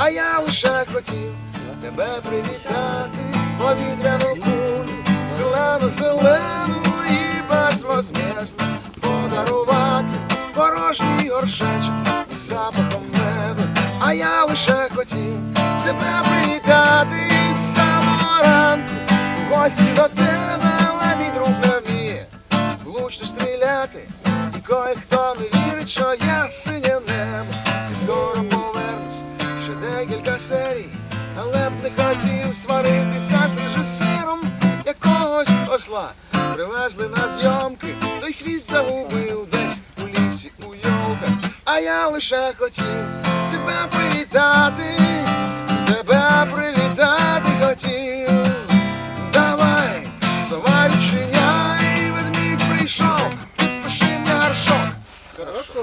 а я лише хотів тебе привітати, повітряну кулю, зелену, зелену і безвозмездно подарувати. Порожній горшечок з запахом меду, а я лише хотів тебе привітати. З самого ранку, гості до тебе, але мій друг не вміє влучно стріляти, і кое-хто не вірить, що я синє серій, але б не хотів сваритися з режисером якогось осла. Привезли на зйомки, той хвіст загубив десь у лісі, у йолках. А я лише хотів тебе привітати, тебе привітати хотів. Давай, сова відчиняй, ведмідь прийшов, підпиши на горшок. Хорошо.